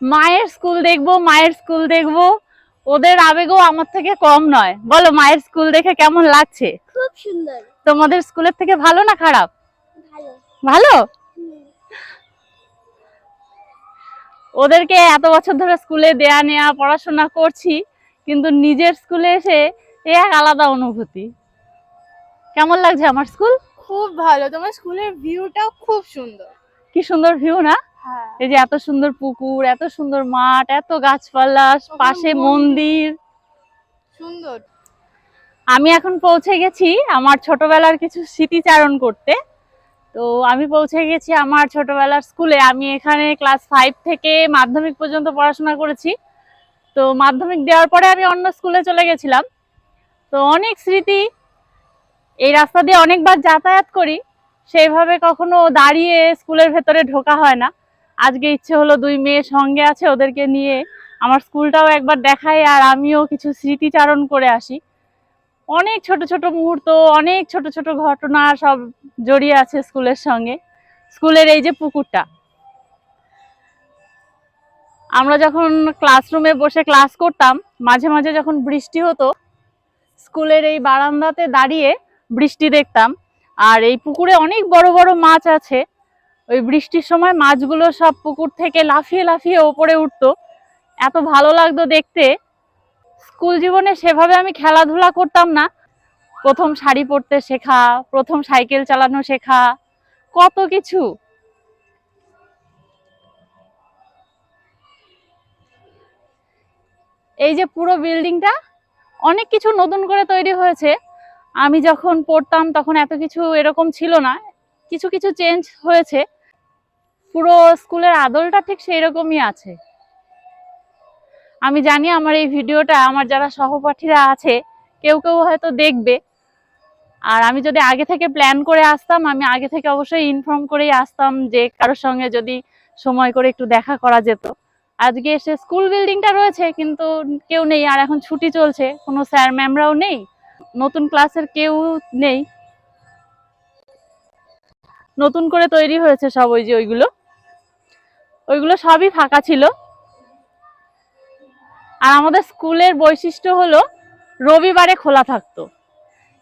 মায়ের স্কুল দেখব মায়ের স্কুল দেখব। ওদের আবেগও আমার থেকে কম নয়। বলো মায়ের স্কুল দেখে কেমন লাগছে? খুব সুন্দর। তোমাদের স্কুলের থেকে ভালো না খারাপ? ভালো। ভালো? ওদেরকে এত বছর ধরে স্কুলে দেয়া নেয়া পড়াশোনা করছি কিন্তু নিজের স্কুলে এসে এ এক আলাদা অনুভূতি। কেমন লাগছে আমার স্কুল খুব ভালো। তোমার স্কুলের ভিউটাও খুব সুন্দর। কি সুন্দর ভিউ না? এই যে এত সুন্দর পুকুর এত সুন্দর মাঠ এত গাছপালা পাশে মন্দির। সুন্দর। আমি এখন পৌঁছে গেছি আমার ছোটবেলার কিছু স্মৃতিচারণ করতে। তো আমি পৌঁছে গেছি আমার ছোটবেলার স্কুলে। আমি এখানে ক্লাস ফাইভ থেকে মাধ্যমিক পর্যন্ত পড়াশোনা করেছি। তো মাধ্যমিক দেওয়ার পরে আমি অন্য স্কুলে চলে গেছিলাম। তো অনেক স্মৃতি এই রাস্তা দিয়ে অনেকবার যাতায়াত করি। সেইভাবে কখনো দাঁড়িয়ে স্কুলের ভেতরে ঢোকা হয় না। আজকে ইচ্ছে হলো দুই মেয়ে সঙ্গে আছে ওদেরকে নিয়ে আমার স্কুলটাও একবার দেখাই আর আমিও কিছু স্মৃতিচারণ করে আসি। অনেক ছোট ছোট মুহূর্ত, অনেক ছোট ছোট ঘটনা সব জড়িয়ে আছে স্কুলের সঙ্গে। স্কুলের এই যে পুকুরটা। আমরা যখন ক্লাসরুমে বসে ক্লাস করতাম, মাঝে মাঝে যখন বৃষ্টি হতো, স্কুলের এই বারান্দাতে দাঁড়িয়ে বৃষ্টি দেখতাম। আর এই পুকুরে অনেক বড় বড় মাছ আছে। ওই বৃষ্টির সময় মাছগুলো সব পুকুর থেকে লাফিয়ে লাফিয়ে ওপরে উঠতো। এত ভালো লাগতো দেখতে। স্কুল জীবনে সেভাবে আমি খেলাধুলা করতাম না। প্রথম শাড়ি পরতে শেখা, প্রথম সাইকেল চালানো শেখা, কত কিছু। এই যে পুরো বিল্ডিংটা, অনেক কিছু নতুন করে তৈরি হয়েছে। আমি যখন পড়তাম তখন এত কিছু এরকম ছিল না। কিছু কিছু চেঞ্জ হয়েছে। পুরো স্কুলের আদলটা ঠিক সেই রকমই আছে। আমি জানি আমার এই ভিডিওটা আমার যারা সহপাঠীরা আছে, কেউ কেউ হয়তো দেখবে। আর আমি যদি আগে থেকে প্ল্যান করে আসতাম, আমি আগে থেকে অবশ্যই ইনফর্ম করেই আসতাম যে কারোর সঙ্গে যদি সময় করে একটু দেখা করা যেত। আজকে এসে স্কুল বিল্ডিংটা রয়েছে, কিন্তু কেউ নেই, আর এখন ছুটি চলছে, কোনো স্যার ম্যামরাও নেই, নতুন ক্লাসের কেউ নেই। নতুন করে তৈরি হয়েছে সব ওই যে ওইগুলো। ওইগুলো সবই ফাঁকা ছিল। আর আমাদের স্কুলের বৈশিষ্ট্য হলো রবিবারে খোলা থাকতো।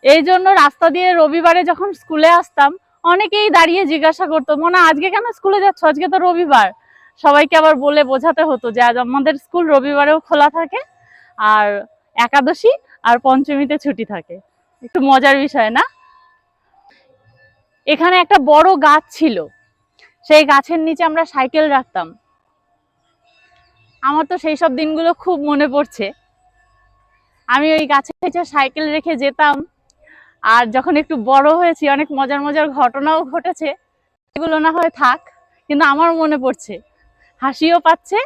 এই জন্য রাস্তা দিয়ে রবিবারে যখন স্কুলে আসতাম, অনেকেই দাঁড়িয়ে জিজ্ঞাসা করতো, মনে, আজকে কেন স্কুলে যাচ্ছ? আজকে তো রবিবার। সবাইকে আবার বলে বোঝাতে হতো যে, আজ আমাদের স্কুল রবিবারেও খোলা থাকে, আর একাদশী আর পঞ্চমীতে ছুটি থাকে। একটু মজার বিষয়, না? এখানে একটা বড় গাছ ছিল। সেই গাছের নিচে আমরা সাইকেল রাখতাম। আমার তো সেই সব দিনগুলো খুব মনে পড়ছে। আমি ওই গাছের নিচে সাইকেল রেখে যেতাম। আর যখন একটু বড় হয়েছি, অনেক মজার মজার ঘটনাও ঘটেছে। এগুলো না হয় থাক, কিন্তু আমার মনে পড়ছে। হাসিও পাচ্ছে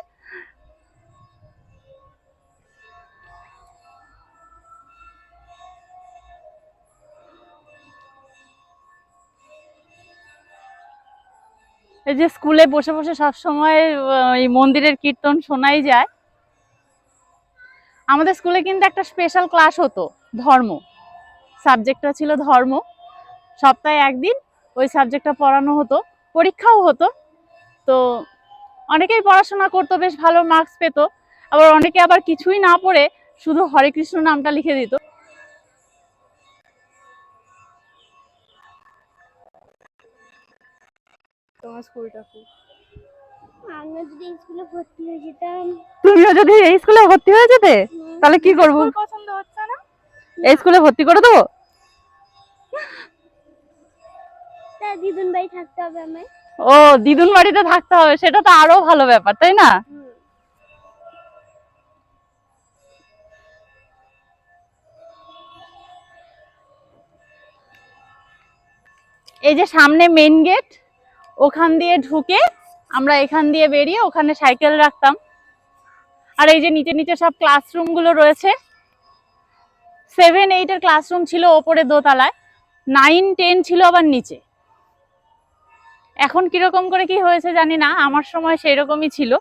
এই যে স্কুলে বসে বসে সব সময় এই মন্দিরের কীর্তন শোনাই যায়। আমাদের স্কুলে কিন্তু একটা স্পেশাল ক্লাস হতো, ধর্ম। সাবজেক্টটা ছিল ধর্ম। সপ্তাহে একদিন ওই সাবজেক্টটা পড়ানো হতো, পরীক্ষাও হতো। তো অনেকেই পড়াশোনা করতো, বেশ ভালো মার্কস পেত। আবার অনেকে আবার কিছুই না পড়ে, শুধু হরে কৃষ্ণ নামটা লিখে দিত। তোমার স্কুলটা খুব। আমরা যদি স্কুলে ভর্তি হয়ে যেতাম। তুমিও যদি এই স্কুলে ভর্তি হয়ে যেতে তাহলে কি করব? পছন্দ হচ্ছে না? এই স্কুলে ভর্তি করে দেবো? তা দিদুন বাড়ি থাকতে হবে আমায়। ও দিদুন বাড়িতে থাকতে হবে সেটা তো আরও ভালো ব্যাপার তাই না? এই যে সামনে মেন গেট ওখান দিয়ে ঢুকে আমরা এখান দিয়ে বেরিয়ে ওখানে সাইকেল রাখতাম। আর এই যে নিচে নিচে সব ক্লাসরুমগুলো রয়েছে। সেভেন এইটের ক্লাসরুম ছিল ওপরে দোতলায়। নাইন টেন ছিল আবার নিচে। এখন কীরকম করে কি হয়েছে জানি না, আমার সময় সেই রকমই ছিল।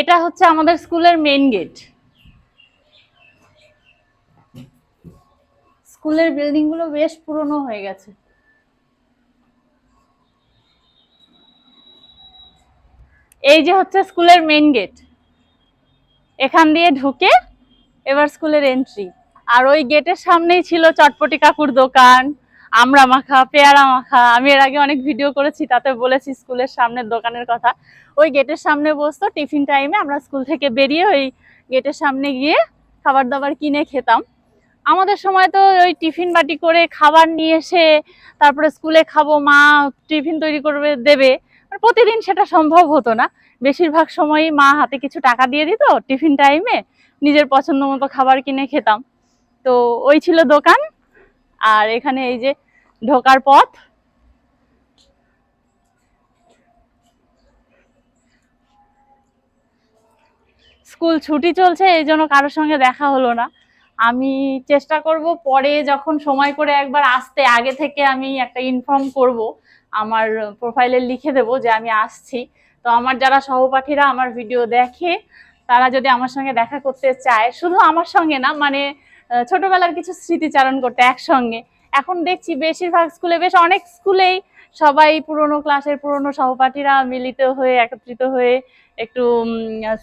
এটা হচ্ছে আমাদের স্কুলের মেইন গেট স্কুলের বিল্ডিংগুলো বেশ পুরনো হয়ে গেছে। এই যে হচ্ছে স্কুলের মেইন গেট এখান দিয়ে ঢুকে এবার স্কুলের এন্ট্রি আর ওই গেটের সামনেই ছিল চটপটি কাকুর দোকান। আমরা মাখা, পেয়ারা মাখা। আমি এর আগে অনেক ভিডিও করেছি, তাতে বলেছি স্কুলের সামনের দোকানের কথা। ওই গেটের সামনে বসতো, টিফিন টাইমে আমরা স্কুল থেকে বেরিয়ে ওই গেটের সামনে গিয়ে খাবার দাবার কিনে খেতাম। আমাদের সময় তো ওই টিফিন বাটি করে খাবার নিয়ে এসে, তারপরে স্কুলে খাব, মা টিফিন তৈরি করবে, দেবে। প্রতিদিন সেটা সম্ভব হতো না। বেশিরভাগ সময়ই মা হাতে কিছু টাকা দিয়ে দিত টিফিন টাইমে নিজের পছন্দ মতো খাবার কিনে খেতাম। তো ওই ছিল দোকান। আর এখানে এই যে ঢোকার পথ। স্কুল ছুটি চলছে, এই জন্য কারোর সঙ্গে দেখা হলো না। আমি চেষ্টা করব পরে যখন সময় করে একবার আসতে, আগে থেকে আমি একটা ইনফর্ম করব, আমার প্রোফাইলে লিখে দেব যে আমি আসছি। তো আমার যারা সহপাঠীরা আমার ভিডিও দেখে, তারা যদি আমার সঙ্গে দেখা করতে চায়, শুধু আমার সঙ্গে না মানে ছোটবেলার কিছু স্মৃতিচারণ করতে একসঙ্গে এখন দেখছি বেশিরভাগ স্কুলে বেশ অনেক স্কুলেই সবাই পুরনো ক্লাসের পুরনো সহপাঠীরা মিলিত হয়ে, একত্রিত হয়ে একটু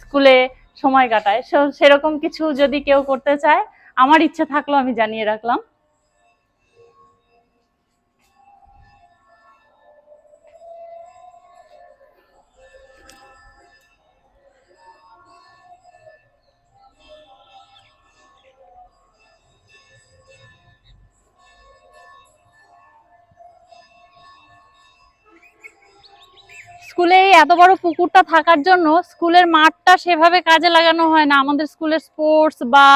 স্কুলে সময় কাটায়। সেরকম কিছু যদি কেউ করতে চায়, আমার ইচ্ছা থাকল আমি জানিয়ে রাখলাম। স্কুলে এই এত বড় পুকুরটা থাকার জন্য স্কুলের মাঠটা সেভাবে কাজে লাগানো হয় না। আমাদের স্কুলের স্পোর্টস বা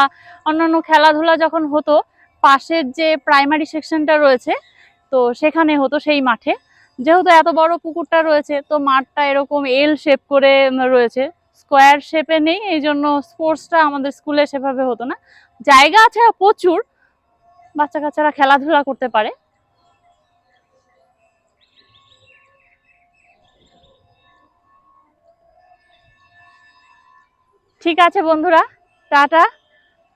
অন্যান্য খেলাধুলা যখন হতো, পাশের যে প্রাইমারি সেকশনটা রয়েছে, তো সেখানে হতো সেই মাঠে। যেহেতু এত বড় পুকুরটা রয়েছে, তো মাঠটা এরকম এল শেপ করে রয়েছে। স্কোয়ার শেপে নেই, এই জন্য স্পোর্টসটা আমাদের স্কুলে সেভাবে হতো না। জায়গা আছে প্রচুর বাচ্চা কাচ্চারা খেলাধুলা করতে পারে। ঠিক আছে বন্ধুরা টাটা।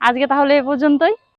আজকে তাহলে এ পর্যন্তই।